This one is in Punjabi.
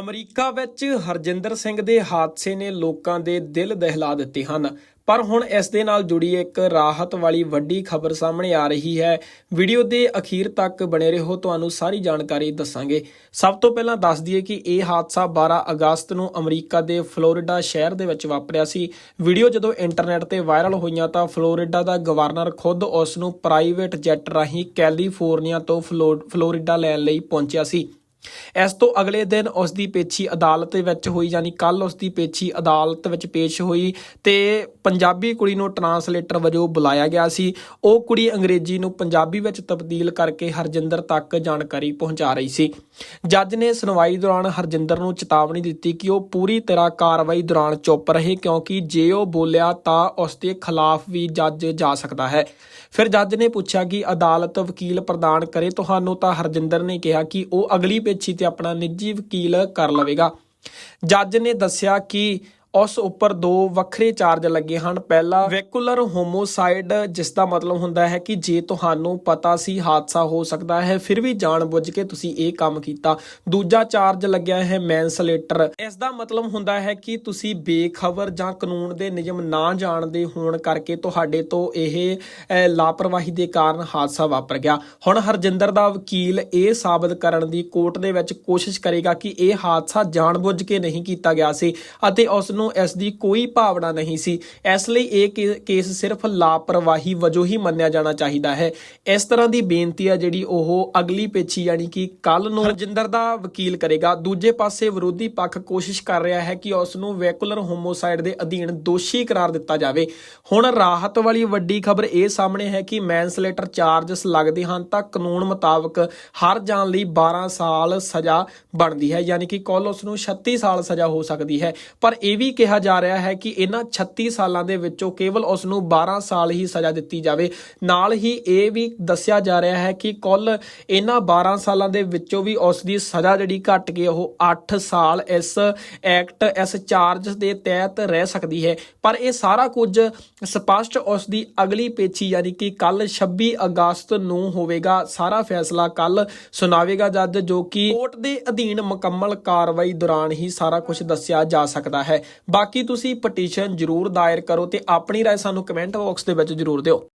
ਅਮਰੀਕਾ ਵਿੱਚ ਹਰਜਿੰਦਰ ਸਿੰਘ ਦੇ ਹਾਦਸੇ ਨੇ ਲੋਕਾਂ ਦੇ ਦਿਲ ਦਹਿਲਾ ਦਿੱਤੇ ਹਨ। ਪਰ ਹੁਣ ਇਸ ਦੇ ਨਾਲ ਜੁੜੀ ਇੱਕ ਰਾਹਤ ਵਾਲੀ ਵੱਡੀ ਖਬਰ ਸਾਹਮਣੇ ਆ ਰਹੀ ਹੈ। ਵੀਡੀਓ ਦੇ ਅਖੀਰ ਤੱਕ ਬਣੇ ਰਹੋ, ਤੁਹਾਨੂੰ ਸਾਰੀ ਜਾਣਕਾਰੀ ਦੱਸਾਂਗੇ। ਸਭ ਤੋਂ ਪਹਿਲਾਂ ਦੱਸ ਦਈਏ ਕਿ ਇਹ ਹਾਦਸਾ 12 ਅਗਸਤ ਨੂੰ ਅਮਰੀਕਾ ਦੇ ਫਲੋਰੀਡਾ ਸ਼ਹਿਰ ਦੇ ਵਿੱਚ ਵਾਪਰਿਆ ਸੀ। ਵੀਡੀਓ ਜਦੋਂ ਇੰਟਰਨੈਟ ਤੇ ਵਾਇਰਲ ਹੋਈਆਂ ਤਾਂ ਫਲੋਰੀਡਾ ਦਾ ਗਵਰਨਰ ਖੁਦ ਉਸ ਨੂੰ ਪ੍ਰਾਈਵੇਟ ਜੈਟ ਰਾਹੀਂ ਕੈਲੀਫੋਰਨੀਆ ਤੋਂ ਫਲੋ- ਫਲੋਰੀਡਾ ਲੈਣ ਲਈ ਪਹੁੰਚਿਆ ਸੀ। ਇਸ ਤੋਂ ਅਗਲੇ ਦਿਨ ਉਸ ਦੀ ਪੇਛੀ ਅਦਾਲਤ ਵਿੱਚ ਹੋਈ, ਯਾਨੀ ਕੱਲ ਉਸ ਦੀ ਪੇਛੀ ਅਦਾਲਤ ਵਿੱਚ ਪੇਸ਼ ਹੋਈ ਤੇ ਪੰਜਾਬੀ ਕੁੜੀ ਨੂੰ ਟਰਾਂਸਲੇਟਰ ਵਜੋਂ ਬੁਲਾਇਆ ਗਿਆ ਸੀ। ਉਹ ਕੁੜੀ ਅੰਗਰੇਜ਼ੀ ਨੂੰ ਪੰਜਾਬੀ ਵਿੱਚ ਤਬਦੀਲ ਕਰਕੇ ਹਰਜਿੰਦਰ ਤੱਕ ਜਾਣਕਾਰੀ ਪਹੁੰਚਾ ਰਹੀ ਸੀ। ਜੱਜ ਨੇ ਸੁਣਵਾਈ ਦੌਰਾਨ ਹਰਜਿੰਦਰ ਨੂੰ ਚੇਤਾਵਨੀ ਦਿੱਤੀ ਕਿ ਉਹ ਪੂਰੀ ਤਰ੍ਹਾਂ ਕਾਰਵਾਈ ਦੌਰਾਨ ਚੁੱਪ ਰਹੇ, ਕਿਉਂਕਿ ਜੇ ਉਹ ਬੋਲਿਆ ਤਾਂ ਉਸ ਦੇ ਖਿਲਾਫ ਵੀ ਜੱਜ ਜਾ ਸਕਦਾ ਹੈ। ਫਿਰ ਜੱਜ ਨੇ ਪੁੱਛਿਆ ਕਿ ਅਦਾਲਤ ਵਕੀਲ ਪ੍ਰਦਾਨ ਕਰੇ ਤੁਹਾਨੂੰ ਤਾਂ ਹਰਜਿੰਦਰ ਨੇ ਕਿਹਾ ਕਿ ਉਹ ਅਗਲੀ ਪੇਸ਼ੀ ਤੇ ਆਪਣਾ ਨਿੱਜੀ ਵਕੀਲ ਕਰ ਲਵੇਗਾ। ਜੱਜ ਨੇ ਦੱਸਿਆ ਕਿ ਉਸ ਉੱਪਰ ਦੋ ਵੱਖਰੇ ਚਾਰਜ ਲੱਗੇ ਹਨ। ਪਹਿਲਾ ਵੈਕੂਲਰ ਹੋਮੋਸਾਈਡ ਜਿਸ ਦਾ ਮਤਲਬ ਹੁੰਦਾ ਹੈ ਕਿ ਜੇ ਤੁਹਾਨੂੰ ਪਤਾ ਸੀ ਹਾਦਸਾ ਹੋ ਸਕਦਾ ਹੈ, ਫਿਰ ਵੀ ਜਾਣਬੁੱਝ ਕੇ ਤੁਸੀਂ ਇਹ ਕੰਮ ਕੀਤਾ। ਦੂਜਾ ਚਾਰਜ ਲੱਗਿਆ ਹੈ ਮੈਨਸਲੇਟਰ ਇਸ ਦਾ ਮਤਲਬ ਹੁੰਦਾ ਹੈ ਕਿ ਤੁਸੀਂ ਬੇਖਬਰ ਜਾਂ ਕਾਨੂੰਨ ਦੇ ਨਿਯਮ ਨਾ ਜਾਣਦੇ ਹੋਣ ਕਰਕੇ ਤੁਹਾਡੇ ਤੋਂ ਇਹ ਲਾਪਰਵਾਹੀ ਦੇ ਕਾਰਨ ਹਾਦਸਾ ਵਾਪਰ ਗਿਆ। ਹੁਣ ਹਰਜਿੰਦਰ ਦਾ ਵਕੀਲ ਇਹ ਸਾਬਤ ਕਰਨ ਦੀ ਕੋਰਟ ਦੇ ਵਿੱਚ ਕੋਸ਼ਿਸ਼ ਕਰੇਗਾ ਕਿ ਇਹ ਹਾਦਸਾ ਜਾਣਬੁੱਝ ਕੇ ਨਹੀਂ ਕੀਤਾ ਗਿਆ ਸੀ ਅਤੇ ਉਸ ਨੂੰ ਇਸ ਦੀ ਕੋਈ ਭਾਵਨਾ ਨਹੀਂ ਸੀ। ਇਸ ਲਈ ਇਹ ਕੇਸ ਸਿਰਫ ਲਾਪਰਵਾਹੀ ਵਜੋਂ ਹੀ ਮੰਨਿਆ ਜਾਣਾ ਚਾਹੀਦਾ ਹੈ। ਇਸ ਤਰ੍ਹਾਂ ਦੀ ਬੇਨਤੀ ਆ ਜਿਹੜੀ ਉਹ ਅਗਲੀ ਪੇਛੀ ਯਾਨੀ ਕਿ ਕੱਲ ਨੂੰ ਹਰਜਿੰਦਰ ਦਾ ਵਕੀਲ ਕਰੇਗਾ। ਦੂਜੇ ਪਾਸੇ ਵਿਰੋਧੀ ਪੱਖ ਕੋਸ਼ਿਸ਼ ਕਰ ਰਿਹਾ ਹੈ ਕਿ ਉਸ ਨੂੰ ਵੈਕੂਲਰ ਹੋਮੋਸਾਈਡ ਦੇ ਅਧੀਨ ਦੋਸ਼ੀ ਕਰਾਰ ਦਿੱਤਾ ਜਾਵੇ। ਹੁਣ ਰਾਹਤ ਵਾਲੀ ਵੱਡੀ ਖਬਰ ਇਹ ਸਾਹਮਣੇ ਹੈ ਕਿ ਮੈਨਸਲੇਟਰ ਚਾਰਜਸ ਲੱਗਦੇ ਹਨ ਤਾਂ ਕਾਨੂੰਨ ਮੁਤਾਬਕ ਹਰ ਜਾਣ ਲਈ 12 ਸਾਲ ਸਜ਼ਾ ਬਣਦੀ ਹੈ। ਯਾਨੀ ਕਿ ਕੁੱਲ ਉਸ ਨੂੰ 36 ਸਾਲ ਸਜ਼ਾ ਹੋ ਸਕਦੀ ਹੈ। ਪਰ ਇਹ ਵੀ ਕਿਹਾ ਜਾ ਰਿਹਾ ਹੈ ਕਿ ਇਹਨਾਂ 36 ਸਾਲਾਂ ਦੇ ਵਿੱਚੋਂ ਕੇਵਲ ਉਸ ਨੂੰ 12 ਸਾਲ ਹੀ ਸਜ਼ਾ ਦਿੱਤੀ ਜਾਵੇ। ਨਾਲ ਹੀ ਇਹ ਵੀ ਦੱਸਿਆ ਜਾ ਰਿਹਾ ਹੈ ਕਿ ਕੁੱਲ ਇਹਨਾਂ 12 ਸਾਲਾਂ ਦੇ ਵਿੱਚੋਂ ਵੀ ਉਸ ਦੀ ਸਜ਼ਾ ਜਿਹੜੀ ਘਟ ਕੇ ਉਹ 8 ਸਾਲ ਇਸ ਐਕਟ, ਇਸ ਚਾਰਜ ਦੇ ਤਹਿਤ ਰਹਿ ਸਕਦੀ ਹੈ। ਪਰ ਇਹ ਸਾਰਾ ਕੁਝ ਸਪਸ਼ਟ ਉਸ ਦੀ ਅਗਲੀ ਪੇਚੀ ਯਾਨੀ ਕਿ ਕੱਲ 26 ਅਗਸਤ ਨੂੰ ਹੋਵੇਗਾ। ਸਾਰਾ ਫੈਸਲਾ ਕੱਲ ਸੁਣਾਵੇਗਾ ਜੱਜ, ਜੋ ਕਿ ਕੋਰਟ ਦੇ ਅਧੀਨ ਮੁਕੰਮਲ ਕਾਰਵਾਈ ਦੌਰਾਨ ਹੀ ਸਾਰਾ ਕੁਝ ਦੱਸਿਆ ਜਾ ਸਕਦਾ ਹੈ। ਬਾਕੀ ਤੁਸੀਂ ਪਟੀਸ਼ਨ ਜ਼ਰੂਰ ਦਾਇਰ ਕਰੋ ਤੇ ਆਪਣੀ رائے ਸਾਨੂੰ ਕਮੈਂਟ ਬਾਕਸ ਦੇ ਵਿੱਚ ਜ਼ਰੂਰ ਦਿਓ